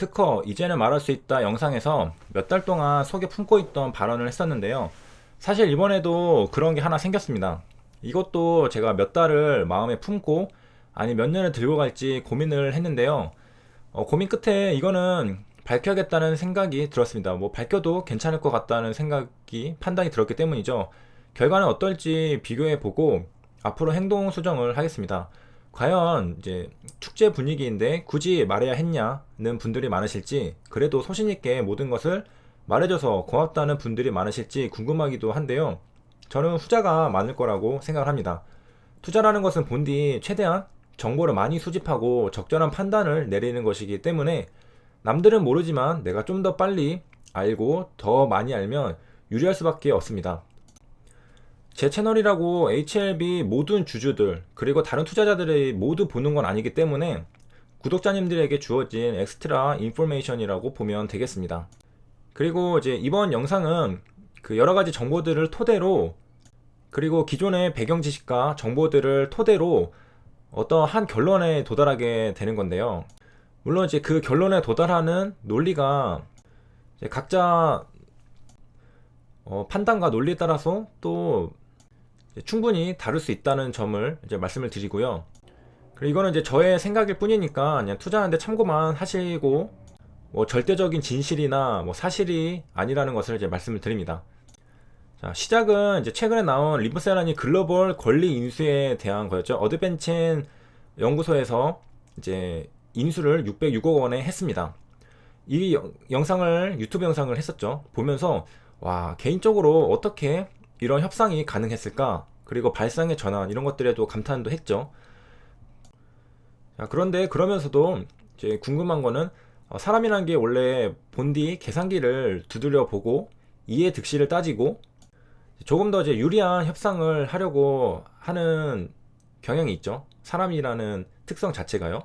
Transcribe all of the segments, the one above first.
특허 이제는 말할 수 있다 영상에서 몇 달 동안 속에 품고 있던 발언을 했었는데요. 사실 이번에도 그런 게 하나 생겼습니다. 이것도 제가 몇 달을 마음에 품고 아니 몇 년을 들고 갈지 고민을 했는데요. 어, 고민 끝에 이거는 밝혀야겠다는 생각이 들었습니다. 뭐 밝혀도 괜찮을 것 같다는 생각이 판단이 들었기 때문이죠. 결과는 어떨지 비교해 보고 앞으로 행동 수정을 하겠습니다. 과연 이제 축제 분위기인데 굳이 말해야 했냐는 분들이 많으실지 그래도 소신 있게 모든 것을 말해줘서 고맙다는 분들이 많으실지 궁금하기도 한데요. 저는 후자가 많을 거라고 생각을 합니다. 투자라는 것은 본디 최대한 정보를 많이 수집하고 적절한 판단을 내리는 것이기 때문에 남들은 모르지만 내가 좀 더 빨리 알고 더 많이 알면 유리할 수밖에 없습니다. 제 채널이라고 HLB 모든 주주들 그리고 다른 투자자들이 모두 보는 건 아니기 때문에 구독자님들에게 주어진 엑스트라 인포메이션이라고 보면 되겠습니다. 그리고 이제 이번 영상은 그 여러 가지 정보들을 토대로 그리고 기존의 배경 지식과 정보들을 토대로 어떤 한 결론에 도달하게 되는 건데요. 물론 이제 그 결론에 도달하는 논리가 각자 어, 판단과 논리에 따라서 또 충분히 다를 수 있다는 점을 이제 말씀을 드리고요. 그리고 이거는 이제 저의 생각일 뿐이니까 그냥 투자하는데 참고만 하시고 뭐 절대적인 진실이나 뭐 사실이 아니라는 것을 이제 말씀을 드립니다. 자, 시작은 이제 최근에 나온 리브세라니 글로벌 권리 인수에 대한 거였죠. 어드벤첸 연구소에서 이제 인수를 606억 원에 했습니다. 이 영- 영상을 유튜브 영상을 했었죠. 보면서 와 개인적으로 어떻게 이런 협상이 가능했을까? 그리고 발상의 전환 이런 것들에도 감탄도 했죠. 자, 그런데 그러면서도 이제 궁금한 거는 어, 사람이라는 게 원래 본디 계산기를 두드려 보고 이해 득실을 따지고 조금 더 이제 유리한 협상을 하려고 하는 경향이 있죠. 사람이라는 특성 자체가요.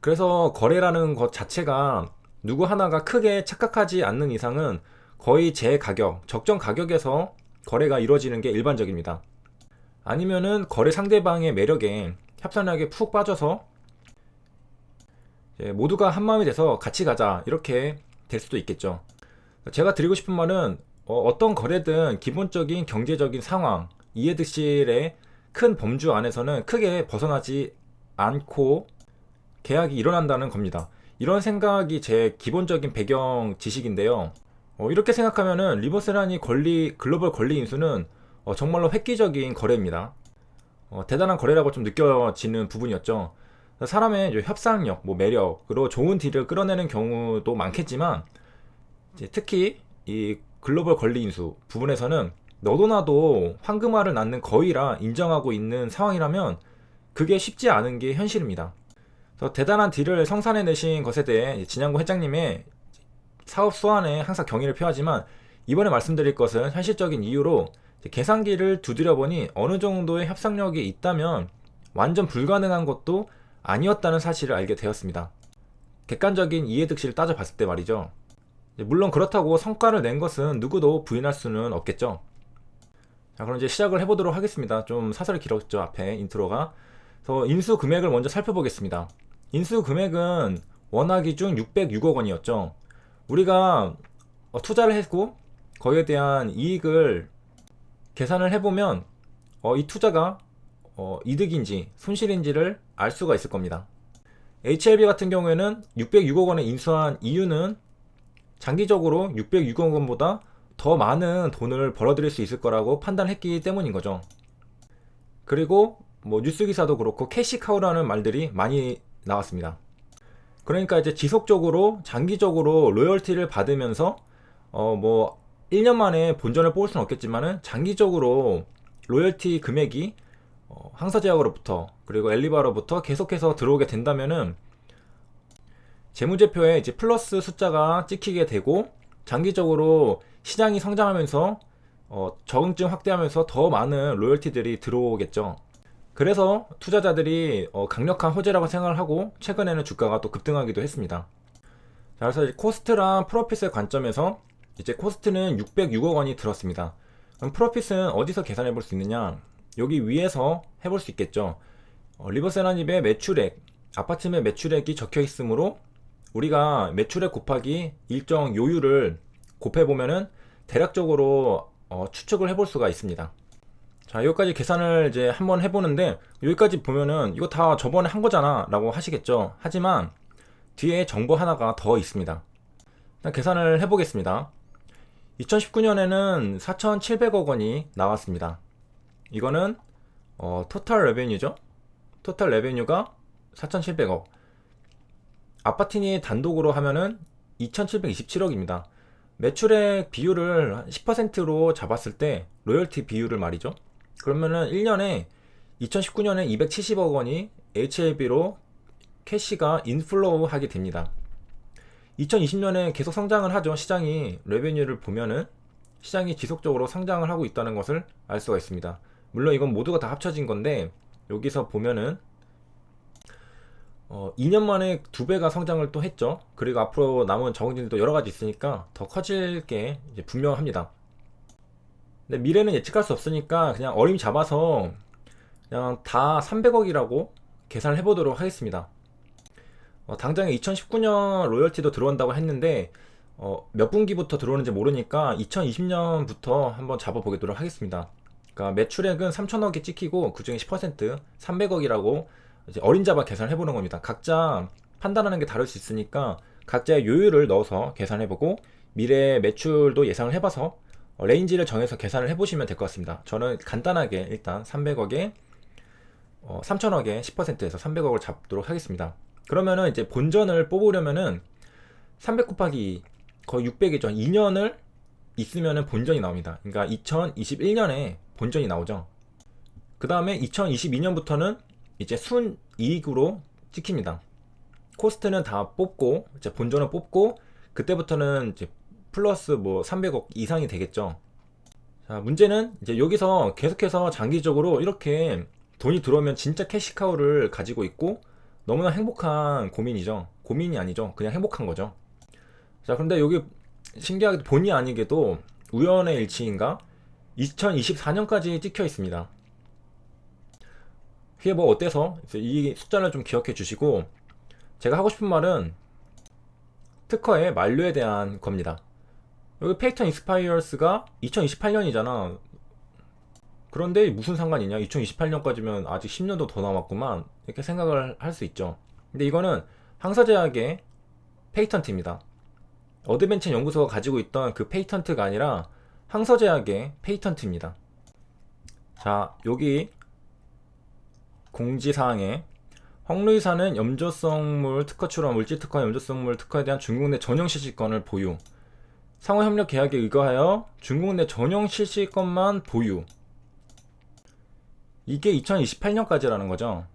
그래서 거래라는 것 자체가 누구 하나가 크게 착각하지 않는 이상은 거의 제 가격, 적정 가격에서 거래가 이루어지는 게 일반적입니다. 아니면은 거래 상대방의 매력에 협상력에 푹 빠져서 모두가 한 마음이 돼서 같이 가자 이렇게 될 수도 있겠죠. 제가 드리고 싶은 말은 어, 떤 거래든 기본적인 경제적인 상황, 이해득실의 큰 범주 안에서는 크게 벗어나지 않고 계약이 일어난다는 겁니다. 이런 생각이 제 기본적인 배경 지식인데요. 어, 이렇게 생각하면은 리버세라니 권리 글로벌 권리 인수는 어, 정말로 획기적인 거래입니다. 어, 대단한 거래라고 좀 느껴지는 부분이었죠. 사람의 협상력, 뭐 매력으로 좋은 딜을 끌어내는 경우도 많겠지만 특히 이 글로벌 권리 인수 부분에서는 너도 나도 황금알을 낳는 거의라 인정하고 있는 상황이라면 그게 쉽지 않은 게 현실입니다. 대단한 딜을 성산해내신 것에 대해 진양구 회장님의 사업 수완에 항상 경의를 표하지만 이번에 말씀드릴 것은 현실적인 이유로 계산기를 두드려 보니 어느 정도의 협상력이 있다면 완전 불가능한 것도 아니었다는 사실을 알게 되었습니다. 객관적인 이해득실을 따져봤을 때 말이죠. 물론 그렇다고 성과를 낸 것은 누구도 부인할 수는 없겠죠. 자, 그럼 이제 시작을 해보도록 하겠습니다. 좀 사설이 길었죠, 앞에 인트로가. 그래서 인수 금액을 먼저 살펴보겠습니다. 인수 금액은 원화 기준 606억 원이었죠. 우리가 어, 투자를 했고 거기에 대한 이익을 계산을 해보면 어, 이 투자가 어, 이득인지 손실인지를 알 수가 있을 겁니다. HLB 같은 경우에는 606억 원에 인수한 이유는 장기적으로 606억 원보다 더 많은 돈을 벌어들일 수 있을 거라고 판단했기 때문인 거죠. 그리고 뭐 뉴스 기사도 그렇고 캐시카우라는 말들이 많이 나왔습니다. 그러니까 이제 지속적으로 장기적으로 로열티를 받으면서 어 뭐 1년 만에 본전을 뽑을 수는 없겠지만은 장기적으로 로열티 금액이 어 항사제약으로부터 그리고 엘리바로부터 계속해서 들어오게 된다면은 재무제표에 이제 플러스 숫자가 찍히게 되고 장기적으로 시장이 성장하면서 어 적응증 확대하면서 더 많은 로열티들이 들어오겠죠. 그래서 투자자들이 어, 강력한 호재라고 생각을 하고 최근에는 주가가 또 급등하기도 했습니다. 자, 그래서 코스트랑 프로핏의 관점에서 이제 코스트는 606억 원이 들었습니다. 그럼 프로핏은 어디서 계산해 볼 수 있느냐? 여기 위에서 해볼 수 있겠죠. 어, 리버세라닙의 매출액, 아파트의 매출액이 적혀 있으므로 우리가 매출액 곱하기 일정 요율을 곱해보면은 대략적으로 어, 추측을 해볼 수가 있습니다. 자, 여기까지 계산을 이제 한번 해보는데, 여기까지 보면은 이거 다 저번에 한 거잖아 라고 하시겠죠. 하지만 뒤에 정보 하나가 더 있습니다. 일단 계산을 해보겠습니다. 2019년에는 4,700억 원이 나왔습니다. 이거는 어, 토탈 레베뉴죠. 토탈 레베뉴가 4,700억. 아파티니 단독으로 하면은 2,727억입니다. 매출액 비율을 10%로 잡았을 때 로열티 비율을 말이죠. 그러면은 1년에 2019년에 270억 원이 HLB로 캐시가 인플로우 하게 됩니다. 2020년에 계속 성장을 하죠. 시장이 레베뉴를 보면은 시장이 지속적으로 성장을 하고 있다는 것을 알 수가 있습니다. 물론 이건 모두가 다 합쳐진 건데 여기서 보면은 어, 2년 만에 두 배가 성장을 또 했죠. 그리고 앞으로 남은 적응들도 여러 가지 있으니까 더 커질 게 분명합니다. 근데 미래는 예측할 수 없으니까 그냥 어림 잡아서 그냥 다 300억이라고 계산을 해보도록 하겠습니다. 어, 당장에 2019년 로열티도 들어온다고 했는데 어, 몇 분기부터 들어오는지 모르니까 2020년부터 한번 잡아보도록 하겠습니다. 그러니까 매출액은 3천억이 찍히고 그중에 10% 300억이라고 이제 어린 잡아 계산을 해보는 겁니다. 각자 판단하는 게 다를 수 있으니까 각자의 요율을 넣어서 계산해보고 미래 매출도 예상을 해봐서 어, 레인지를 정해서 계산을 해보시면 될 것 같습니다. 저는 간단하게 일단 300억에 어, 3천억에 10%에서 300억을 잡도록 하겠습니다. 그러면은 이제 본전을 뽑으려면은 300 곱하기 거의 600이죠. 2년을 있으면은 본전이 나옵니다. 그러니까 2021년에 본전이 나오죠. 그 다음에 2022년부터는 이제 순이익으로 찍힙니다. 코스트는 다 뽑고 이제 본전을 뽑고 그때부터는 이제 플러스 뭐 300억 이상이 되겠죠. 자, 문제는 이제 여기서 계속해서 장기적으로 이렇게 돈이 들어오면 진짜 캐시카우를 가지고 있고 너무나 행복한 고민이죠. 고민이 아니죠. 그냥 행복한 거죠. 자, 그런데 여기 신기하게 본의 아니게도 우연의 일치인가 2024년까지 찍혀 있습니다. 그게 뭐 어때서 이 숫자를 좀 기억해 주시고 제가 하고 싶은 말은 특허의 만료에 대한 겁니다. 여기 페이턴 익스파이어스가 2028년이잖아. 그런데 무슨 상관이냐? 2028년까지면 아직 10년도 더 남았구만. 이렇게 생각을 할 수 있죠. 근데 이거는 항사제약의 페이턴트입니다. 어드벤처 연구소가 가지고 있던 그 페이턴트가 아니라 항서제약의 페이턴트입니다. 자, 여기 공지사항에 황루이사는 염조성물 특허 출원, 물질 특허, 염조성물 특허에 대한 중국 내 전용 실시권을 보유. 상호 협력 계약에 의거하여 중국 내 전용 실시권만 보유. 이게 2028년까지라는 거죠.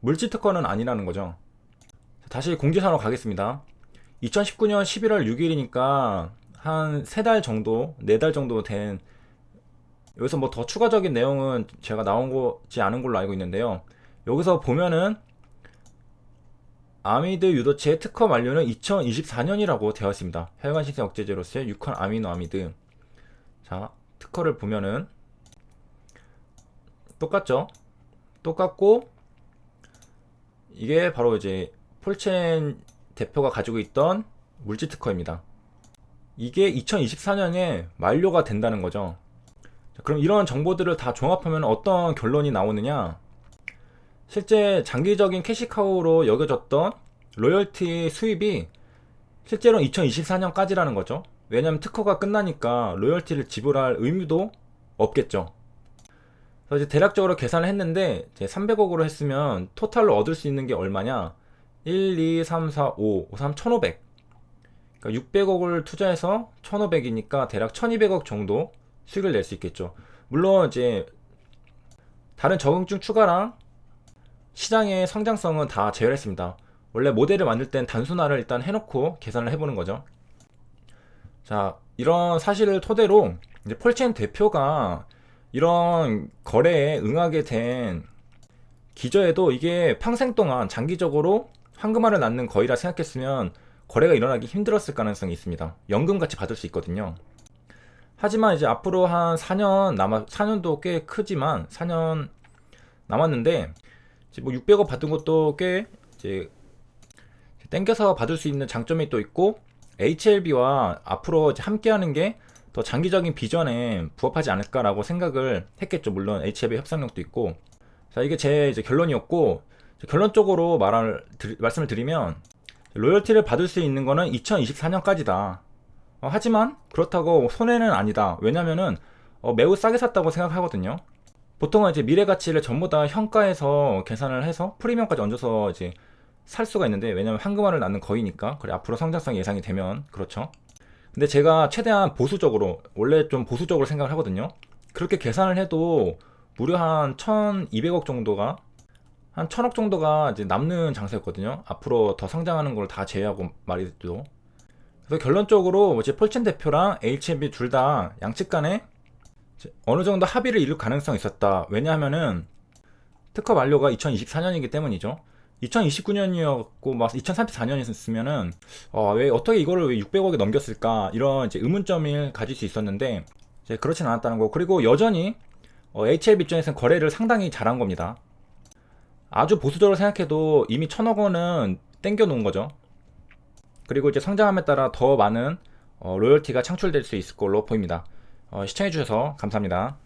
물질 특허는 아니라는 거죠. 다시 공지사로 가겠습니다. 2019년 11월 6일이니까 한 세 달 정도, 네 달 정도 된 여기서 뭐 더 추가적인 내용은 제가 나온 거지 않은 걸로 알고 있는데요. 여기서 보면은 아미드 유도체 특허 만료는 2024년이라고 되어 있습니다. 혈관 신생 억제제로서의 6한 아미노 아미드. 자, 특허를 보면은 똑같죠? 똑같고 이게 바로 이제 폴첸 대표가 가지고 있던 물질 특허입니다. 이게 2024년에 만료가 된다는 거죠. 자, 그럼 이런 정보들을 다 종합하면 어떤 결론이 나오느냐? 실제 장기적인 캐시카우로 여겨졌던 로열티 수입이 실제로 2024년까지라는 거죠. 왜냐하면 특허가 끝나니까 로열티를 지불할 의무도 없겠죠. 그래서 이제 대략적으로 계산을 했는데 300억으로 했으면 토탈로 얻을 수 있는 게 얼마냐? 1, 2, 3, 4, 5, 5, 3, 1500. 그러니까 600억을 투자해서 1500이니까 대략 1200억 정도 수익을 낼 수 있겠죠. 물론 이제 다른 적응증 추가랑 시장의 성장성은 다 제외했습니다. 원래 모델을 만들 땐 단순화를 일단 해놓고 계산을 해보는 거죠. 자, 이런 사실을 토대로 이제 폴체인 대표가 이런 거래에 응하게 된 기저에도 이게 평생 동안 장기적으로 황금알을 낳는 거위라 생각했으면 거래가 일어나기 힘들었을 가능성이 있습니다. 연금같이 받을 수 있거든요. 하지만 이제 앞으로 한 4년 남아 4년도 꽤 크지만 4년 남았는데 뭐 600억 받은 것도 꽤 이제 땡겨서 받을 수 있는 장점이 또 있고 HLB와 앞으로 함께하는 게 더 장기적인 비전에 부합하지 않을까라고 생각을 했겠죠. 물론 HLB 협상력도 있고 자 이게 제 이제 결론이었고 결론적으로 말을 드리- 말씀을 드리면 로열티를 받을 수 있는 거는 2024년까지다. 어, 하지만 그렇다고 손해는 아니다. 왜냐면은 어, 매우 싸게 샀다고 생각하거든요. 보통은 이제 미래 가치를 전부 다 현가에서 계산을 해서 프리미엄까지 얹어서 이제 살 수가 있는데 왜냐면 황금알을 낳는 거이니까 그래 앞으로 성장성이 예상이 되면 그렇죠. 근데 제가 최대한 보수적으로 원래 좀 보수적으로 생각을 하거든요. 그렇게 계산을 해도 무려 한 1,200억 정도가 한 1,000억 정도가 이제 남는 장세였거든요. 앞으로 더 성장하는 걸 다 제외하고 말이죠. 그래서 결론적으로 이제 폴첸 대표랑 HMB 둘 다 양측 간에 어느 정도 합의를 이룰 가능성이 있었다. 왜냐하면은 특허 만료가 2024년이기 때문이죠. 2029년이었고 막 2034년이었으면은 어, 왜 어떻게 이거를 왜 600억에 넘겼을까 이런 이제 의문점을 가질 수 있었는데 이제 그렇진 않았다는 거. 그리고 여전히 어, HLB 입장에서는 거래를 상당히 잘한 겁니다. 아주 보수적으로 생각해도 이미 천억 원은 땡겨 놓은 거죠. 그리고 이제 성장함에 따라 더 많은 어, 로열티가 창출될 수 있을 걸로 보입니다. 어, 시청해주셔서 감사합니다.